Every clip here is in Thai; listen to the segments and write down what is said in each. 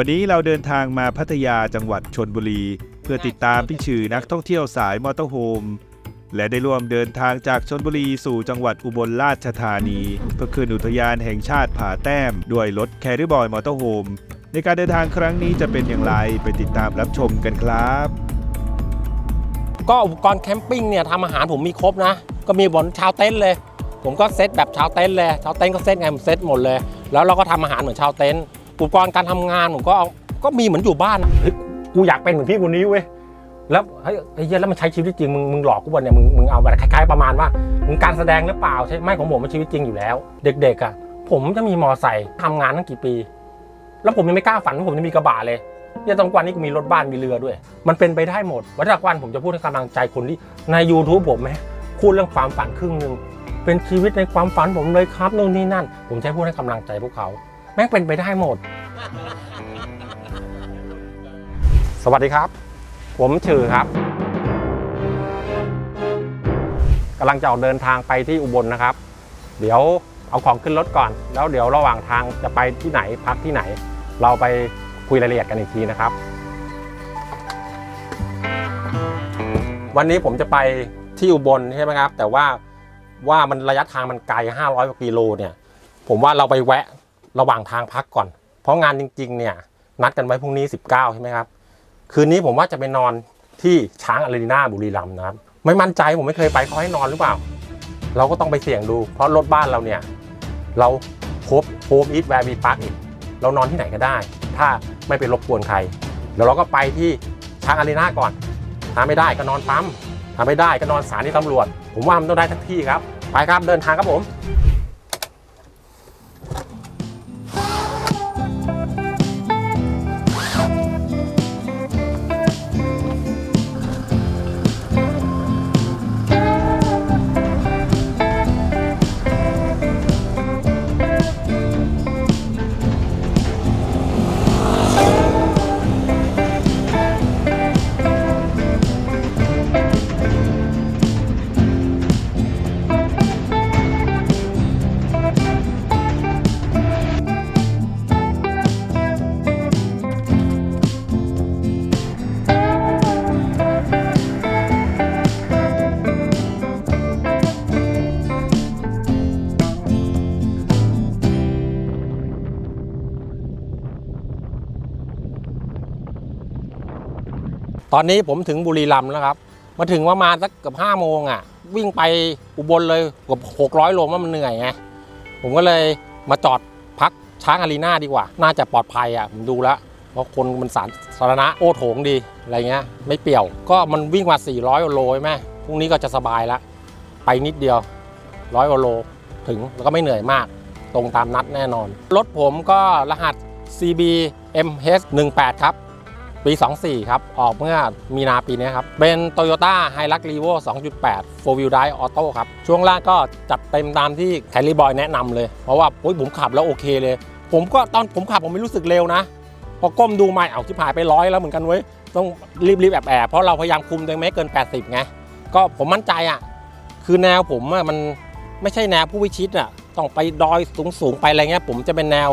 วันนี้เราเดินทางมาพัทยาจังหวัดชนบุรี เพื่อติดตามพี่ชื่อนักท่องเที่ยวสายมอเตอร์โฮมและได้ร่วมเดินทางจากชนบุรีสู่จังหวัดอุบลราชธานี เพื่อขึ้นอุทยานแห่งชาติผาแต้ม ด้วยรถแคริบอยมอเตอร์โฮมในการเดินทางครั้งนี้จะเป็นอย่างไรไปติดตามรับชมกันครับ ก็อุปกรณ์แคมปิ้งเนี่ยทำอาหารผมมีครบนะ ก็มีบนชาวเต็นท์เลย ผมก็เซตแบบชาวเต็นท์เลยชาวเต็นท์ก็เซตไงผมเซตหมดเลย แล้วเราก็ทำอาหารเหมือนชาวเต็นท์ อุปกรณ์การทำงานผมก็เอาก็มีเหมือนอยู่บ้านเฮ้ยกูอยากเป็นเหมือนพี่คนนี้เว้ยแล้วเฮ้ยไอ้เหี้ยแล้วมันใช้ชีวิตจริงมึงมึงหลอกกูบ่เนี่ยมึงมึงเอาแบบคล้ายๆประมาณว่ามึงการแสดงหรือเปล่าใช่ไม่ของผมมันชีวิตจริงอยู่แล้ว เด็กๆอะผมจะมีมอไซค์ทำงานตั้งกี่ปี แล้วผมยังไม่กล้าฝันว่าผมจะมีกระบะเลยเนี่ยตอนวันนี้กูมีรถบ้านมีเรือด้วย มันเป็นไปได้หมดวันจากวันผมจะพูดให้กำลังใจคนที่ใน YouTube ผมไหมพูดเรื่องความฝันครึ่งหนึ่งเป็นชีวิตในความฝันผมเลยครับนู่นนี่นั่น ผมให้พูดให้กำลังใจพวกเขา แม่งเป็นไปได้หมด สวัสดีครับ ผมชื่อครับกำลังจะออกเดินทางไปที่อุบลนะครับ เดี๋ยวเอาของขึ้นรถก่อน แล้วเดี๋ยวระหว่างทางจะไปที่ไหนพักที่ไหน เราไปคุยรายละเอียดกันอีกทีนะครับ วันนี้ผมจะไปที่อุบลใช่ไหมครับ แต่ว่าว่ามันระยะทางมันไกล 500กว่ากิโลเนี่ย ผมว่าเราไปแวะ ระหว่างทางพักก่อน เพราะงานจริง ๆ เนี่ย นัดกันไว้พรุ่งนี้ 19 ใช่ไหมครับ คืนนี้ผมว่าจะไปนอนที่ช้างอารีนาบุรีรัมย์นะครับ ไม่มั่นใจผมไม่เคยไปเขาให้นอนหรือเปล่า เราก็ต้องไปเสี่ยงดู เพราะรถบ้านเราเนี่ย เราโฮมโฮมอีทแวร์มีปาร์กอีกเรานอนที่ไหนก็ได้ ถ้าไม่ไปรบกวนใครเดี๋ยวเราก็ไปที่ช้างอารีนาก่อนถ้าไม่ได้ก็นอนปั๊มถ้าไม่ได้ก็นอนสถานีตำรวจ ผมว่ามันต้องได้ทักที่ครับ ไปครับเดินทางครับผม อนนี้ผมถึงบุรีรัมย์แล้วครับ มาถึงประมาณสักเกือบห้าโมงอะ วิ่งไปอุบลเลยเกือบหกร้อยโลว่ามันเหนื่อยไง ผมก็เลยมาจอดพักช้างอารีนาดีกว่า น่าจะปลอดภัยอะ ผมดูแล้ว เพราะคนมันสารสาธารณะโอโถงดี อะไรเงี้ย ไม่เปี่ยว ก็มันวิ่งมา 400โลใช่ไหมพรุ่งนี้ก็จะสบายละ ไปนิดเดียวร้อยโลถึงแล้วก็ไม่เหนื่อยมาก ตรงตามนัดแน่นอน รถผมก็รหัส CB MH 18 ครับ ปี 24 ครับ ออกเมื่อมีนาปีนี้ครับ เป็น Toyota Hilux Revo 2.8 4 Wheel Drive Auto ครับ ช่วงล่างก็จัดเต็มตามที่แคลรีบอยแนะนำเลย เพราะว่าโอ้ยผมขับแล้วโอเคเลย ผมก็ตอนผมขับผมไม่รู้สึกเร็วนะ พอก้มดูไม่เอาที่ผ่ายไปร้อยแล้วเหมือนกันเว้ย ต้องรีบๆแอบแอบๆเพราะเราพยายามคุมตัวเองไม่เกิน 80 ไง ก็ผมมั่นใจอะ คือแนวผมอะมันไม่ใช่แนวผู้วิชิตอะ ต้องไปดอยสูงๆไปอะไรเงี้ย ผมจะเป็นแนว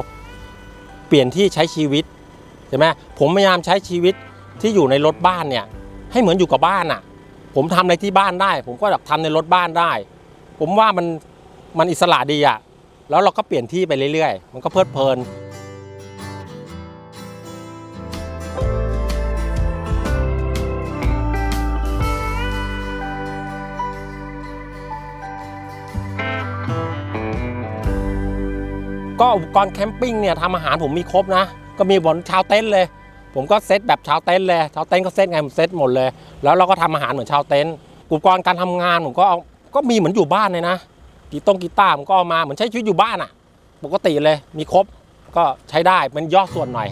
เปลี่ยนที่ใช้ชีวิต ใช่ไหมผมพยายามใช้ชีวิตที่อยู่ในรถบ้านเนี่ย ให้เหมือนอยู่กับบ้านอะ ผมทำอะไรที่บ้านได้ ผมก็อยากทำในรถบ้านได้ ผมว่ามันมันอิสระดีอะแล้วเราก็เปลี่ยนที่ไปเรื่อยๆ มันก็เพลิดเพลินก็อุปกรณ์แคมปิ้งเนี่ยทำอาหารผมมีครบนะ ก็มีบนชาวเต็นท์เลย ผมก็เซตแบบชาวเต็นท์เลยชาวเต็นท์ก็เซตไงผมเซตหมดเลย แล้วเราก็ทำอาหารเหมือนชาวเต็นท์อุปกรณ์การทำงานผมก็เอาก็มีเหมือนอยู่บ้านเลยนะกีตงกีตาร์ผมก็เอามาเหมือนใช้ชีวิตอยู่บ้านอะ่ะ ปกติเลยมีครบก็ใช้ได้เป็นย่อส่วนหน่อย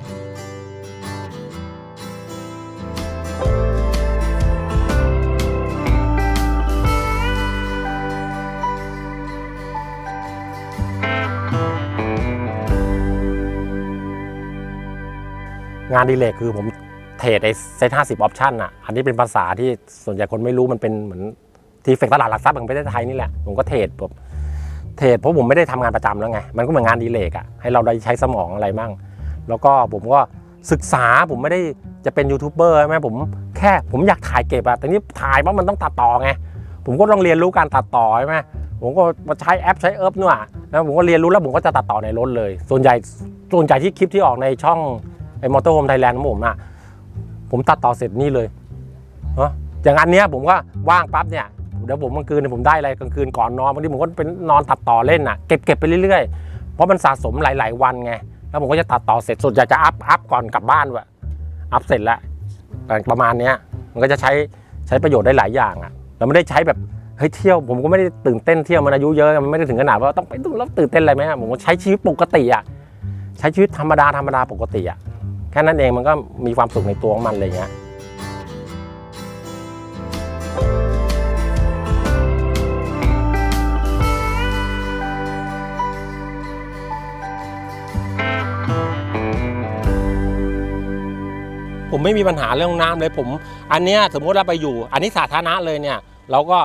งานดีเลกคือผมเทรดไอ้เซตห้าสิบออปชั่นอะ อันนี้เป็นภาษาที่ส่วนใหญ่คนไม่รู้มันเป็นเหมือนทีเฟกตลาดหลักทรัพย์ของประเทศไทยนี่แหละ ผมก็เทรดแบบเทรดเพราะผมไม่ได้ทำงานประจำแล้วไง มันก็เหมือนงานดีเลกอะ ให้เราได้ใช้สมองอะไรมั่งแล้วก็ผมก็ศึกษาผมไม่ได้จะเป็นยูทูบเบอร์ใช่ไหมผมแค่ผมอยากถ่ายเก็บอะแต่นี่ถ่ายว่ามันต้องตัดต่อไง ผมก็ต้องเรียนรู้การตัดต่อใช่ไหมผมก็มาใช้แอปใช้เอิร์ฟนู่นอะแล้วผมก็เรียนรู้แล้วผมก็จะตัดต่อในรถเลย ส่วนใหญ่ส่วนใหญ่ที่คลิปที่ออกในช่อง ไอ้มอเตอร์โฮมไทยแลนด์ของผมอะผมตัดต่อเสร็จนี่เลยเนาะอย่างอันเนี้ยผมก็ว่างปั๊บเนี่ยเดี๋ยวผมกลางคืนผมได้อะไรกลางคืนก่อนนอนบางทีผมก็เป็นนอนตัดต่อเล่นอะเก็บเก็บไปเรื่อยๆ เพราะมันสะสมหลาย ๆ วันไง แล้วผมก็จะตัดต่อเสร็จส่วนใหญ่จะอัพอัพก่อนกลับบ้านด้วยอัพเสร็จแล้วประมาณเนี้ยมันก็จะใช้ใช้ประโยชน์ได้หลายอย่างอะเราไม่ได้ใช้แบบเฮ้ยเที่ยวผมก็ไม่ได้ตื่นเต้นเที่ยวมันอายุเยอะมันไม่ได้ถึงขนาดว่าต้องไปดูแล้วตื่นเต้นอะไรไหมผมก็ใช้ชีวิตปกติอะใช้ชีวิตธรรมดาธรรมดาปกติอะ แค่นั้นเองมันก็มีความสุขในตัวของมันอะไรเงี้ยผมไม่มีปัญหาเรื่องน้ำเลยผม อันเนี้ยสมมติเราไปอยู่ อันนี้สาธารณะเลยเนี่ย เราก็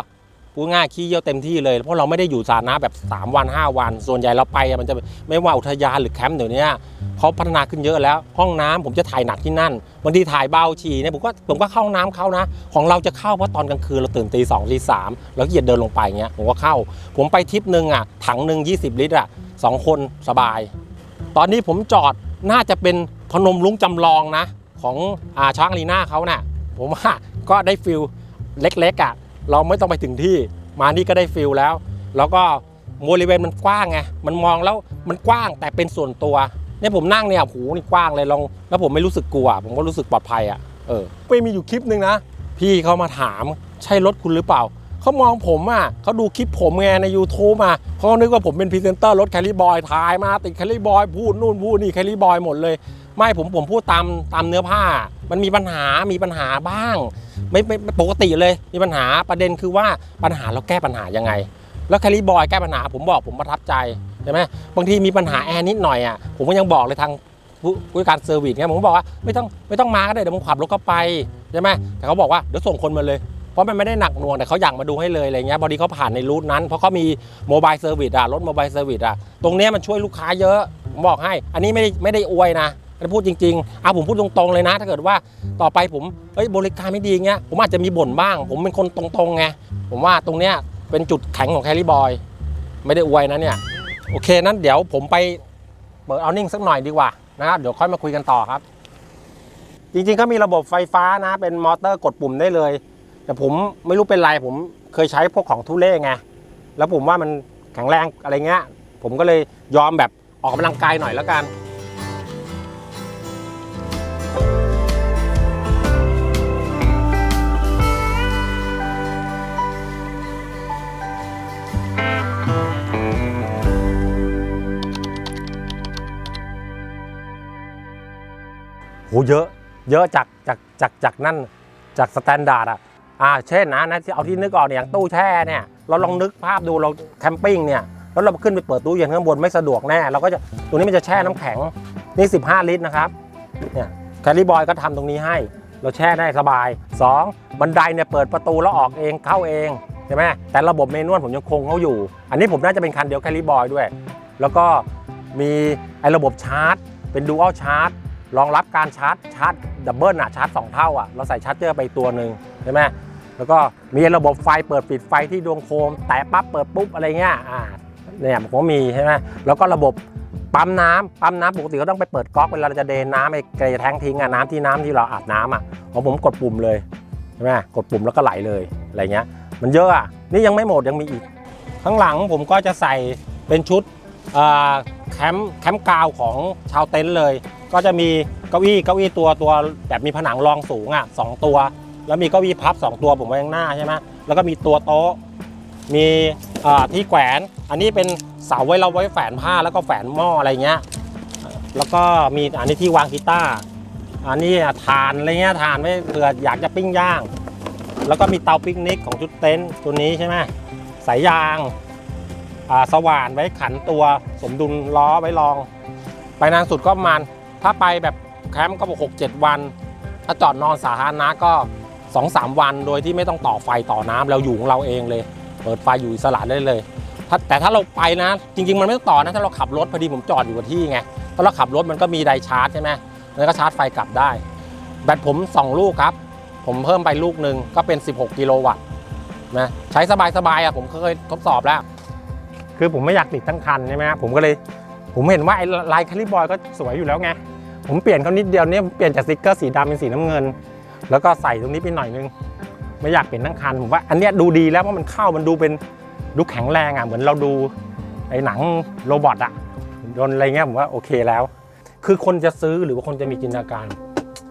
พูดง่ายขี้เยี่ยวเต็มที่เลย เพราะเราไม่ได้อยู่สาธารณะแบบ 3 วัน 5 วัน ส่วนใหญ่เราไปมันจะไม่ว่าอุทยานหรือแคมป์เดี๋ยวนี้เขาพัฒนาขึ้นเยอะแล้ว ห้องน้ำผมจะถ่ายหนักที่นั่นบางทีถ่ายเบาฉี่เนี่ยผมก็ผมก็เข้าห้องน้ำเข้านะ ของเราจะเข้าเพราะตอนกลางคืนเราตื่นตีสองตีสามแล้วเหยียดเดินลงไปเงี้ยผมก็เข้า ผมไปทริปหนึ่งอะถังหนึ่ง20 ลิตรอะสองคนสบาย ตอนนี้ผมจอดน่าจะเป็นพนมลุงจำลองนะ ของอาช้างลีน่าเขาน่ะผมว่าก็ได้ฟิลเล็กๆอะ เราไม่ต้องไปถึงที่มานี่ก็ได้ฟิลแล้ว แล้วก็บริเวณมันกว้างไงมันมองแล้วมันกว้างแต่เป็นส่วนตัวเนี่ยผมนั่งเนี่ยโอ้โหนี่กว้างเลยลองแล้วผมไม่รู้สึกกลัว ผมก็รู้สึกปลอดภัยอะเออไม่มีอยู่คลิปหนึ่งนะ พี่เขามาถามใช่รถคุณหรือเปล่าเขามองผมอะเขาดูคลิปผมไงใน YouTube มาเขานึกว่าผมเป็นพรีเซนเตอร์รถแคลรี่บอยถ่ายมาติดแคลรี่บอยพูดนู่นพูดนี่แคลรี่บอยหมดเลย ไม่ผมผมพูดตามตามเนื้อผ้า มันมีปัญหา มีปัญหาบ้าง ไม่ไม่ปกติเลย มีปัญหาประเด็นคือว่าปัญหาเราแก้ปัญหายังไง แล้วแคลรี่บอยแก้ปัญหาผมบอกผมประทับใจใช่ไหมบางทีมีปัญหาแอร์นิดหน่อยอะผมก็ยังบอกเลยทางผู้การเซอร์วิสเนี่ยผมบอกว่าไม่ต้องไม่ต้องมาก็ได้เดี๋ยวผมขับรถก็ไปใช่ไหมแต่เขาบอกว่าเดี๋ยวส่งคนมาเลยเพราะมันไม่ได้หนักหน่วงแต่เขาอยากมาดูให้เลยอะไรเงี้ยพอดีเขาผ่านในรูทนั้นเพราะเขามีโมบายเซอร์วิสอะรถโมบายเซอร์วิสอะตรงเนี้ยมันช่วยลูกค้าเยอะผมบอกให้ อันนี้ไม่ได้ไม่ได้อวยนะ อันนี้พูดจริงๆเอาผมพูดตรงๆเลยนะ ถ้าเกิดว่าต่อไปผมเอ้ยบริการไม่ดีเงี้ยผมอาจจะมีบ่นบ้าง ผมเป็นคนตรงๆไงผมว่าตรงเนี้ยเป็นจุดแข็งของแคลรี่บอยไม่ได้อวยนะเนี่ยโอเคนั้นเดี๋ยวผมไปเปิดเอานิ่งสักหน่อยดีกว่านะครับเดี๋ยวค่อยมาคุยกันต่อครับ จริงๆก็มีระบบไฟฟ้านะ เป็นมอเตอร์กดปุ่มได้เลย แต่ผมไม่รู้เป็นไรผมเคยใช้พวกของทุเล่ไงแล้วผมว่ามันแข็งแรงอะไรเงี้ย ผมก็เลยยอมแบบออกกำลังกายหน่อยแล้วกัน เยอะ เยอะจากจากจากจากนั่นจากสแตนดาร์ดอะอ่าเช่นนะนะที่เอาที่นึกออกเนี่ยอย่างตู้แช่เนี่ยเราลองนึกภาพดูเราแคมปิ้งเนี่ยแล้วเราขึ้นไปเปิดตู้เย็นข้างบนไม่สะดวกแน่เราก็จะตรงนี้มันจะแช่น้ำแข็งนี่ 15 ลิตรนะครับเนี่ยแคลรี่บอยก็ทำตรงนี้ให้ เราแช่ได้สบาย 2 บันไดเนี่ยเปิดประตูแล้วออกเองเข้าเองใช่ไหมแต่ระบบเมนวลผมยังคงเขาอยู่ อันนี้ผมน่าจะเป็นคันเดียวแคลรี่บอยด้วย แล้วก็มีไอ้ระบบชาร์จ เป็นดูอัลชาร์จ รองรับการชาร์จชาร์จดับเบิลอะชาร์จสองเท่าอะเราใส่ชาร์จเจอร์ไปตัวหนึ่งใช่ไหมแล้วก็มีระบบไฟเปิดปิดไฟที่ดวงโคม แต่ปั๊บเปิดปุ๊บอะไรเงี้ยอ่าเนี่ยผมมีใช่ไหมแล้วก็ระบบปั๊มน้ำปั๊มน้ำปกติก็ต้องไปเปิดก๊อกเวลาเราจะเดนน้ำไอ้เกรแทงทิ้งอะน้ำที่น้ำที่เราอาบน้ำอะของผมกดปุ่มเลยใช่ไหมกดปุ่มแล้วก็ไหลเลยอะไรเงี้ย มันเยอะอะนี่ยังไม่หมดยังมีอีก ข้างหลังผมก็จะใส่เป็นชุดแคมป์แคมป์กาวของชาวเต็นท์เลย ก็จะมีเก้าอี้เก้าอี้ตัวตัวแบบมีผนังรองสูงอะสองตัว แล้วมีเก้าอี้พับ 2 ตัวผมไว้ข้างหน้าใช่ไหมแล้วก็มีตัวโต๊ะ มีที่แขวน อันนี้เป็นเสาไว้เราไว้แฝนผ้าแล้วก็แฝนหม้ออะไรเงี้ย แล้วก็มีอันนี้ที่วางกีตาร์อันนี้ทานอะไรเงี้ยทานไว้เผื่ออยากจะปิ้งย่าง แล้วก็มีเตาปิกนิกของชุดเต็นท์ตัวนี้ใช่ไหมสายยางสว่านไว้ขันตัวสมดุลล้อไว้รอง ไปนานสุดก็ประมาณ ถ้าไปแบบแคมป์ก็บอกหกเจ็ดวัน ถ้าจอดนอนสาธารณะก็สองสามวันโดยที่ไม่ต้องต่อไฟต่อน้ำเราอยู่ของเราเองเลย เปิดไฟอยู่อิสระได้เลยถ้าแต่ถ้าเราไปนะ จริง ๆ มันไม่ต้องต่อนะถ้าเราขับรถพอดีผมจอดอยู่กับที่ไงถ้าเราขับรถมันก็มีไดชาร์จใช่ไหมแล้วก็ชาร์จไฟกลับได้ แบตผม 2 ลูกครับ ผมเพิ่มไปลูกหนึ่งก็เป็น 16 กิโลวัตต์นะใช้สบายๆอะผมเคยทดสอบแล้ว คือผมไม่อยากติดทั้งคันใช่ไหมผมก็เลย ผมเห็นว่าไอ้ลายคาลิบอยก็สวยอยู่แล้วไง ผมเปลี่ยนเขานิดเดียวเนี่ยเปลี่ยนจากสติกเกอร์สีดำเป็นสีน้ำเงิน แล้วก็ใส่ตรงนี้ไปหน่อยนึง ไม่อยากเปลี่ยนทั้งคันผมว่าอันเนี้ยดูดีแล้วเพราะมันเข้ามันดูเป็นดูแข็งแรงอะเหมือนเราดูไอ้หนังโรบอทอะโดนอะไรเงี้ยผมว่าโอเคแล้ว คือคนจะซื้อหรือว่าคนจะมีจินตนาการ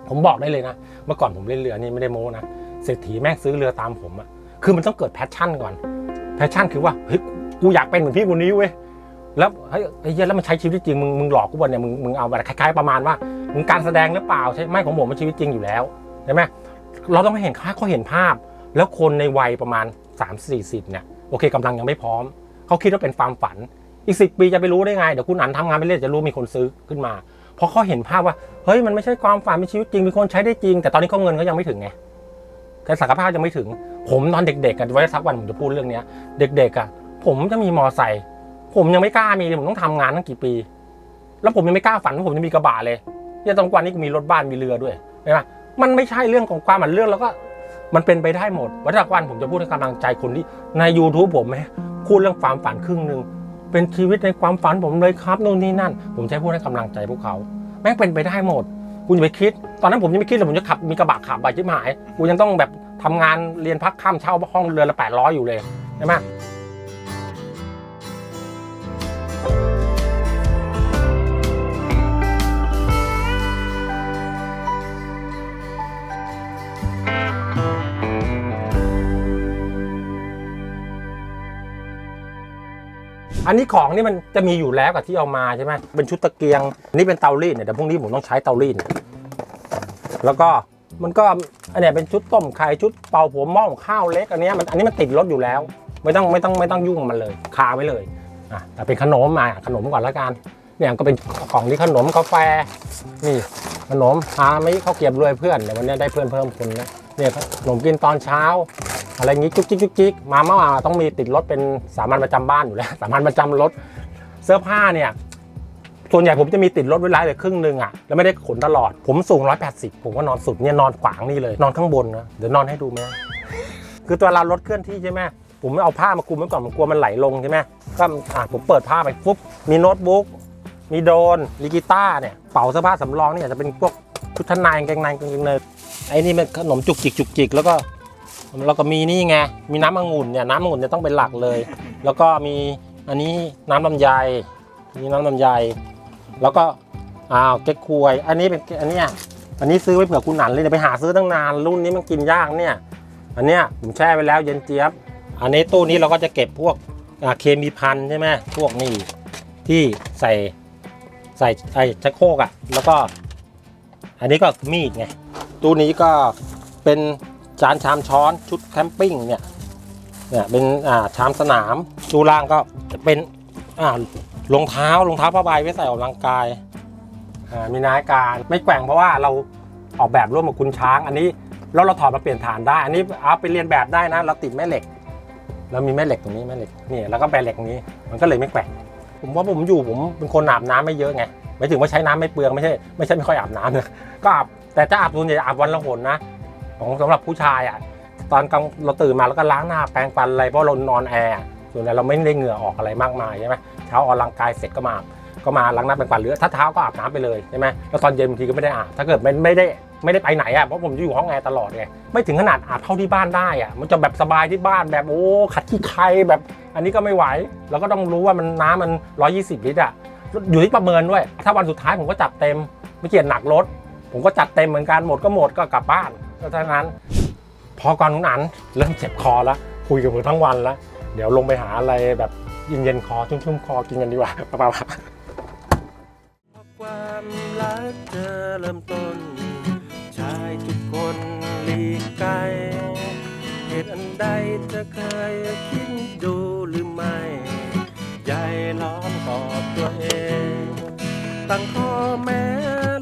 ผมบอกได้เลยนะ เมื่อก่อนผมเล่นเรือนี่ไม่ได้โม้นะเศรษฐีแม่งซื้อเรือตามผมอะคือมันต้องเกิดแพชชั่นก่อนแพชชั่นคือว่าเฮ้ยกูอยากเป็นเหมือนพี่คนนี้เว้ย แล้วเฮ้ยไอ้เหี้ยแล้วมันใช้ชีวิตจริงมึงมึงหลอกกูบ่เนี่ยมึงมึงเอาแบบคล้ายๆประมาณว่ามึงการแสดงหรือเปล่าใช่ไหมของผมมันชีวิตจริงอยู่แล้วใช่ไหมเราต้องให้เห็นค่าเขาเห็นภาพ แล้วคนในวัยประมาณ 3 4 0เนี่ยโอเคกำลังยังไม่พร้อม เขาคิดว่าเป็นความฝัน อีกสิปีจะไปรู้ได้ไง เดี๋ยวคุณอันทำงานไปเรื่อยจะรู้มีคนซื้อขึ้นมาเพราะเขาเห็นภาพว่าเฮ้ยมันไม่ใช่ความฝันเป็นชีวิตจริงมีคนใช้ได้จริง แต่ตอนนี้เขาเงินเขายังไม่ถึงไงแต่ศักยภาพยังไม่ถึง ผมตอนเด็กๆกันไว้สักวันผมจะพูดเรื่องนี้เด็กๆอะผมจะมีมอไซค์ ผมยังไม่กล้ามีเลยผมต้องทำงานตั้งกี่ปี แล้วผมยังไม่กล้าฝันว่าผมจะมีกระบะเลยเนี่ยตอนกวันนี้ก็มีรถบ้านมีเรือด้วยใช่ไหมมันไม่ใช่เรื่องของความมันเรื่องแล้วก็ มันเป็นไปได้หมดวันจากวันผมจะพูดให้กำลังใจคนที่ใน YouTube ผมไหมพูดเรื่องความฝันครึ่งหนึ่งเป็นชีวิตในความฝันผมเลยครับนู่นนี่นั่น ผมใช้พูดให้กำลังใจพวกเขา แม่งเป็นไปได้หมด คุณอย่าไปคิด ตอนนั้นผมยังไม่คิดเลยผมจะขับมีกระบะขับไปชิบหาย กูยังต้องแบบทำงานเรียนพักข้ามเช่าห้องเรือนละแปดร้อยอยู่เลยใช่ไหม อันนี้ของนี่มันจะมีอยู่แล้วกับที่เอามาใช่ไหมเป็นชุดตะเกียงอันนี่เป็นเตารีดเนี่ยแต่พรุ่งนี้ผมต้องใช้เตารีดแล้วก็มันก็อันเนี้ยเป็นชุดต้มไข่ชุดเป่าผมหม้อข้าวเล็กอันนี้มันอันนี้มันติดรถอยู่แล้ว ไม่ต้องไม่ต้องไม่ต้องยุ่งกับมันเลยคาไว้เลยอะแต่เป็นขนมมาขนมก่อนละกันเนี่ยก็เป็นของที่ขนมกาแฟนี่ขนมหาไม่ข้าวเกรียบรวยเพื่อนเดี๋ยววันนี้ได้เพื่อนเพิ่มคนนะเนี่ยขนมกินตอนเช้า อะไรงี้จุกจิกจุกจิกมาเมื่อวานต้องมีติดรถเป็นสามัญประจำบ้านอยู่แล้วสามัญประจำรถเสื้อผ้าเนี่ยส่วนใหญ่ผมจะมีติดรถไว้ไล่เลยครึ่งหนึ่งอะแล้วไม่ได้ขนตลอด ผมสูง 180 ผมก็นอนสุดเนี่ยนอนขวางนี่เลย นอนข้างบนนะเดี๋ยวนอนให้ดูไหมคือตัวเรารถเคลื่อนที่ใช่ไหมผมไม่เอาผ้ามาคลุมไว้ก่อนผมกลัวมันไหลลงใช่ไหมก็อะผมเปิดผ้าไปปุ๊บมีโน้ตบุ๊กมีโดนมีกีตาเนี่ยเป๋าเสื้อผ้าสำรองนี่ยจจะเป็นพวกชุดชั้นในกางเกงในกางเกงในไอ้นี่มันขนมจุกจิกจุกจิกแล้วก็ แล้วก็มีนี่ไง มีน้ำองุ่นเนี่ย น้ำองุ่นจะต้องเป็นหลักเลย แล้วก็มีอันนี้น้ำลำไยมีน้ำลำไย แล้วก็อ้าวเก๊กควย อันนี้เป็นอันเนี้ยอันนี้ซื้อไว้เผื่อคุณหนันเลยเดี๋ยวไปหาซื้อตั้งนานรุ่นนี้มันกินยากเนี่ย อันเนี้ยผมแช่ไว้แล้วเย็นเจี๊ยบ อันนี้ตู้นี้เราก็จะเก็บพวกอ่าเคมีพันใช่ไหมพวกนี่ที่ใส่ใส่ไอ้ชักโครกอะ แล้วก็ อันนี้ก็มีดไงตู้นี้ก็เป็น จานชามช้อนชุดแคมปิ้งเนี่ยเนี่ยเป็นอ่าชามสนามตู้ล่างก็จะเป็นอ่ารองเท้ารองเท้าผ้าใบไว้ใส่ออกกำลังกายอ่ามีนาฬิการไม่แกว่งเพราะว่าเราออกแบบร่วมกับคุณช้าง อันนี้แล้วเราถอดมาเปลี่ยนฐานได้ อันนี้เอาไปเรียนแบบได้นะเราติดแม่เหล็กเรามีแม่เหล็กตรงนี้แม่เหล็กนี่แล้วก็แบเหล็กนี้มันก็เลยไม่แกว่งผมว่าผมอยู่ผมเป็นคนอาบน้ำไม่เยอะไงไม่ถึงว่าใช้น้ำไม่เปลืองไม่ใช่ไม่ใช่ไม่ค่อยอาบน้ำนะก็อาบแต่จะอาบส่วนใหญ่อาบวันละหนนะ ของสำหรับผู้ชายอะตอนกลางเราตื่นมาแล้วก็ล้างหน้าแปรงฟันอะไรเพราะเรานอนแอร์ส่วนใหญ่เราไม่ได้เหงื่อออกอะไรมากมายใช่ไหมเช้าออกกำลังกายเสร็จก็มาก็มาล้างหน้าแปรงฟันหรือถ้าเท้าก็อาบน้ำไปเลยใช่ไหมแล้วตอนเย็นบางทีก็ไม่ได้อาบถ้าเกิดไม่ไม่ได้ไม่ได้ไปไหนอะเพราะผมอยู่ห้องแอร์ตลอดไงไม่ถึงขนาดอาบเท่าที่บ้านได้อะมันจะแบบสบายที่บ้านแบบโอ้ขัดขี้ใครแบบ อันนี้ก็ไม่ไหวเราก็ต้องรู้ว่ามันน้ำมัน 120 ลิตรอะอยู่ที่ประเมินด้วย ถ้าวันสุดท้ายผมก็จัดเต็มไม่เกี่ยนหนักรถผมก็จัดเต็มเหมือนกันหมดก็หมดก็กลับบ้าน ก็เท่านั้น พอก่อนนุ้นอันเริ่มเจ็บคอแล้ว คุยกับผมทั้งวันแล้ว เดี๋ยวลงไปหาอะไรแบบเย็นๆคอชุ่มๆคอกินกันดีกว่าปะมาณความรักเธอเริ่มต้นชายทุกคนหลีกไกลเหตุอันใดเธอเคยคิดดูหรือไม่ใจล้อมกอดตัวเอง ตั้งข้อแม้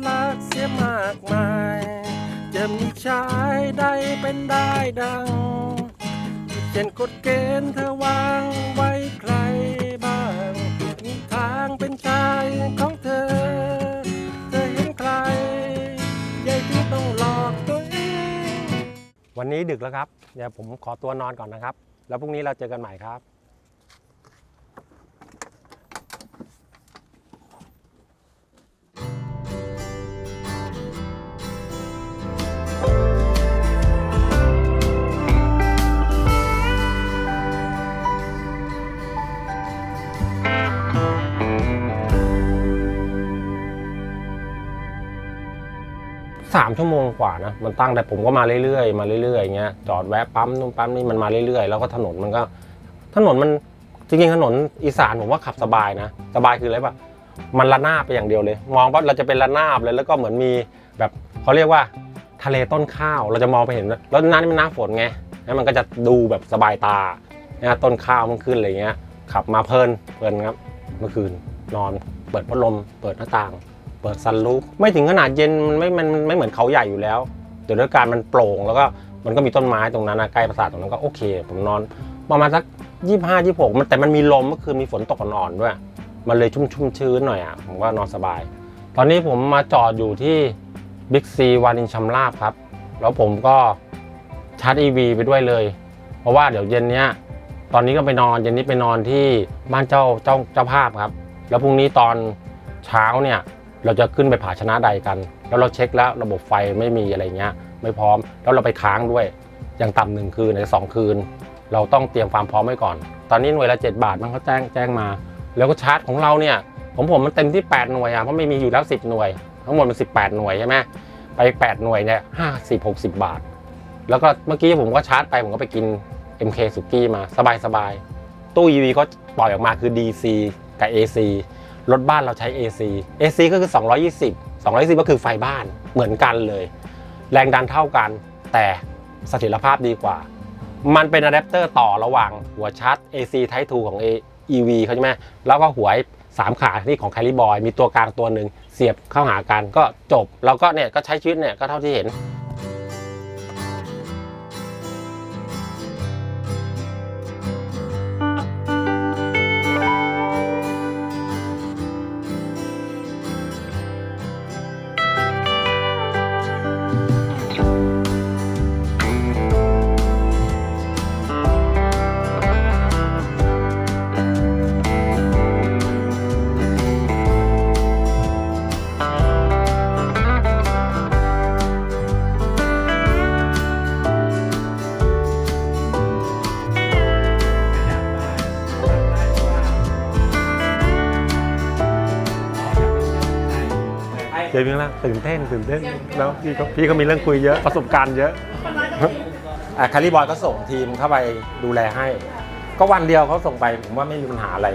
รักเสียมากมาย มชายใดเป็นได้ดังเขีนกฎเกณฑ์เธอวางไว้ใครบ้างมีทางเป็นชายของเธอ เธอเห็นใครยายที่ต้องหลอกตัวเอง วันนี้ดึกแล้วครับ เดี๋ยวผมขอตัวนอนก่อนนะครับ แล้วพรุ่งนี้เราเจอกันใหม่ครับ สามชั่วโมงกว่านะมันตั้งแต่ผมก็มาเรื่อยๆมาเรื่อยๆอย่างเงี้ยจอดแวะปั๊มนู่นปั๊มนี่มันมาเรื่อยๆ แล้วก็ถนนมันก็ ถนนมันจริงๆถนนอีสานผมว่าขับสบายนะ สบายคืออะไรปะมันระนาบไปอย่างเดียวเลย มองว่าเราจะเป็นระนาบเลยแล้วก็เหมือนมีแบบเขาเรียกว่า ทะเลต้นข้าวเราจะมองไปเห็นแล้วหน้านี่มันหน้าฝนไงแล้วมันก็จะดูแบบสบายตานะต้นข้าวมันขึ้นอะไรเงี้ยขับมาเพลินเพลินครับเมื่อคืนนอนเปิดพัดลม เปิดหน้าต่าง เปิดซันรูฟไม่ถึงขนาดเย็นมันไม่มันไม่เหมือนเขาใหญ่อยู่แล้วเดี๋ยวด้วยการมันโปร่งแล้วก็มันก็มีต้นไม้ตรงนั้นนะใกล้ปราสาทตรงนั้นก็โอเค ผมนอนประมาณสักยี่ห้ายี่หกมันแต่มันมีลมเมื่อคืนมีฝนตกอ่อนๆด้วย มันเลยชุ่มชุ่มชื้นหน่อยอะผมว่านอนสบาย ตอนนี้ผมมาจอดอยู่ที่ บิ๊กซีวานินชำราบครับ แล้วผมก็ชาร์จ EV ไปด้วยเลย เพราะว่าเดี๋ยวเย็นนี้ตอนนี้ก็ไปนอนเย็นนี้ไปนอนที่บ้านเจ้าเจ้าเจ้าภาพครับ แล้วพรุ่งนี้ตอนเช้าเนี่ยเราจะขึ้นไปผาชนะใดกัน แล้วเราเช็คแล้วระบบไฟไม่มีอะไรเงี้ย ไม่พร้อม แล้วเราไปค้างด้วย อย่างต่ำหนึ่งคืนหรือสองคืน เราต้องเตรียมความพร้อมไว้ก่อน ตอนนี้หน่วยละ7บาทมันเขาแจ้งแจ้งมา แล้วก็ชาร์จของเราเนี่ยผมผมมันเต็มที่ 8 หน่วยอะเพราะไม่มีอยู่แล้ว 10 หน่วย ทั้งหมดมัน18 หน่วยใช่ไหมไป 8 หน่วยเนี่ยห้าสิบหกสิบบาท แล้วก็เมื่อกี้ผมก็ชาร์จไป ผมก็ไปกิน MK สุกี้มาสบายสบายๆ ตู้ EV ก็ปล่อยออกมาคือ DC กับ AC รถบ้านเราใช้ AC AC ก็คือ 220 220 ก็คือไฟบ้านเหมือนกันเลย แรงดันเท่ากัน แต่เสถียรภาพดีกว่า มันเป็นอะแดปเตอร์ต่อระหว่างหัวชาร์จ AC Type 2 ของ EV เขาใช่ไหมแล้วก็หัวไอ้สามขาที่ของ c a l i b o y มีตัวกลางตัวหนึ่ง เสียบเข้าหากันก็จบ แล้วก็เนี่ยก็ใช้ชีวิตเนี่ยก็เท่าที่เห็นากตื่นเต้นตื่นเต้นแล้วพี่เขาพี่เขามีเรื่องคุยเยอะประสบการณ์เยอะอะคาริบอยก็ส่งทีมเข้าไปดูแลให้ ก็วันเดียวเขาส่งไปผมว่าไม่มีปัญหาอะไร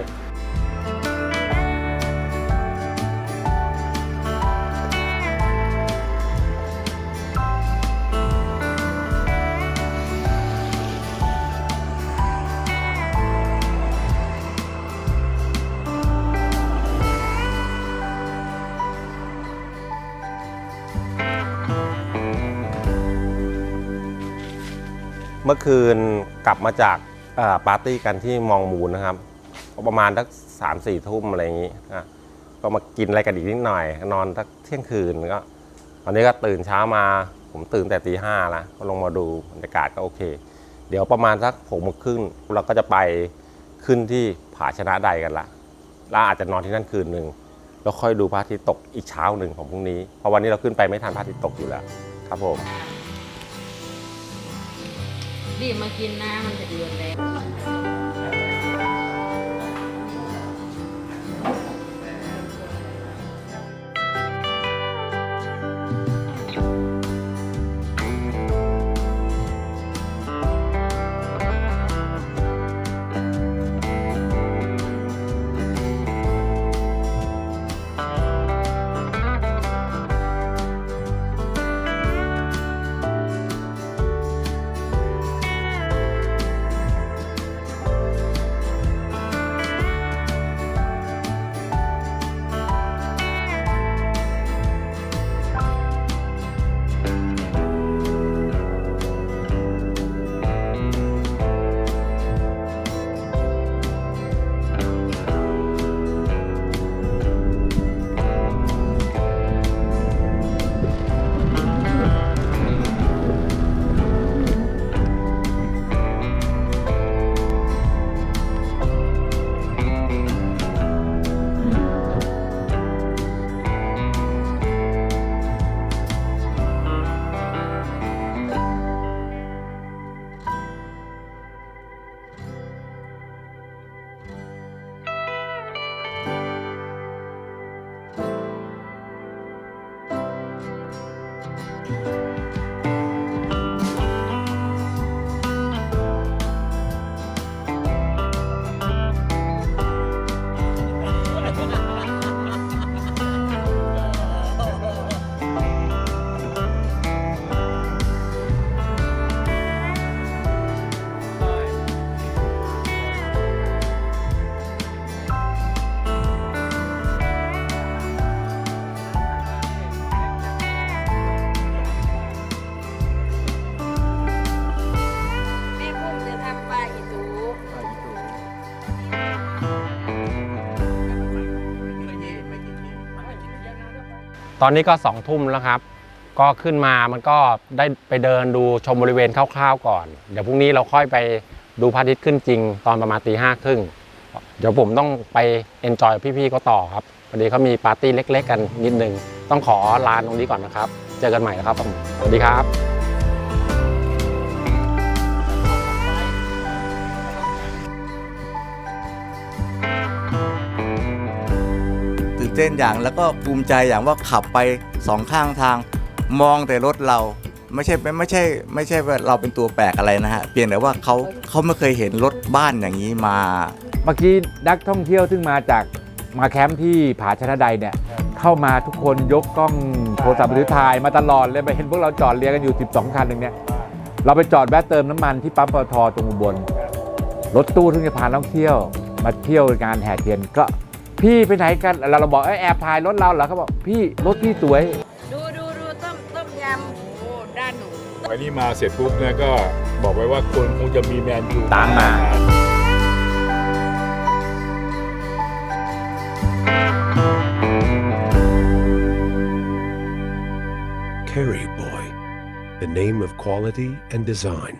มื่อคืนกลับมาจากปาร์ตี้กันที่มองมูลนะครับประมาณสักสามสี่ทุ่มอะไรอย่างนี้นะก็มากินอะไรกันอีกนิดหน่อย นอนสักเที่ยงคืนก็วันนี้ก็ตื่นเช้ามา ผมตื่นแต่ตีห้าแล้วก็ลงมาดูบรรยากาศก็โอเค เดี๋ยวประมาณสักหกโมงครึ่งเราก็จะไปขึ้นที่ผาชนะใดกันละแล้วอาจจะนอนที่นั่นคืนหนึ่งแล้วค่อยดูพระอาทิตย์ตกอีกเช้าหนึ่งของพรุ่งนี้เพราะวันนี้เราขึ้นไปไม่ทันพระอาทิตย์ตกอยู่แล้วครับผม รีบมากินนะมันจะเดือดแล้ว แตอนนี้ก็สองทุ่มแล้วครับ ก็ขึ้นมามันก็ได้ไปเดินดูชมบริเวณคร่าวๆก่อน เดี๋ยวพรุ่งนี้เราค่อยไปดูพระอาทิตย์ขึ้นจริง ตอนประมาณตีห้าครึ่งเดี๋ยวผมต้องไปเอนจอยพี่ๆเขาต่อครับพอดีเขามีปาร์ตี้เล็ก ๆ กันนิดนึง ต้องขอลาตรงนี้ก่อนนะครับ เจอกันใหม่นะครับผมสวัสดีครับ ตื่นเต้นอย่างแล้วก็ภูมิใจอย่างว่าขับไปสองข้างทาง มองแต่รถเราไม่ใช่ไม่ไม่ใช่ไม่ใช่ว่าเราเป็นตัวแปลกอะไรนะฮะเพียงแต่ว่าเขาเขาไม่เคยเห็นรถบ้านอย่างนี้มา เมื่อกี้นักท่องเที่ยวซึ่งมาจากมาแคมป์ที่ผาชนะใดเนี่ยเข้ามาทุกคนยกกล้องโทรศัพท์มือถือถ่ายมาตลอดเลยไปเห็นพวกเราจอดเรียงกันอยู่ 12 คันหนึ่งเนี่ยเราไปจอดแวะเติมน้ำมันที่ปั๊มปตทตรงอุบลรถตู้ซึ่งจะพานักท่องเที่ยว มาเที่ยวงานแห่เทียนก็ พี่ไปไหนกันเราเราบอกเอ้ยแอบถ่ายรถเราเหรอเขาบอกพี่รถพี่สวย ดูดูดูต้มต้มยำโอ้ด้านหนูวันนี้มาเสร็จปุ๊บเนี่ยก็บอกไว้ว่าคนคงจะมีแมนยูตามมา Kerry Boy, the name of quality and design.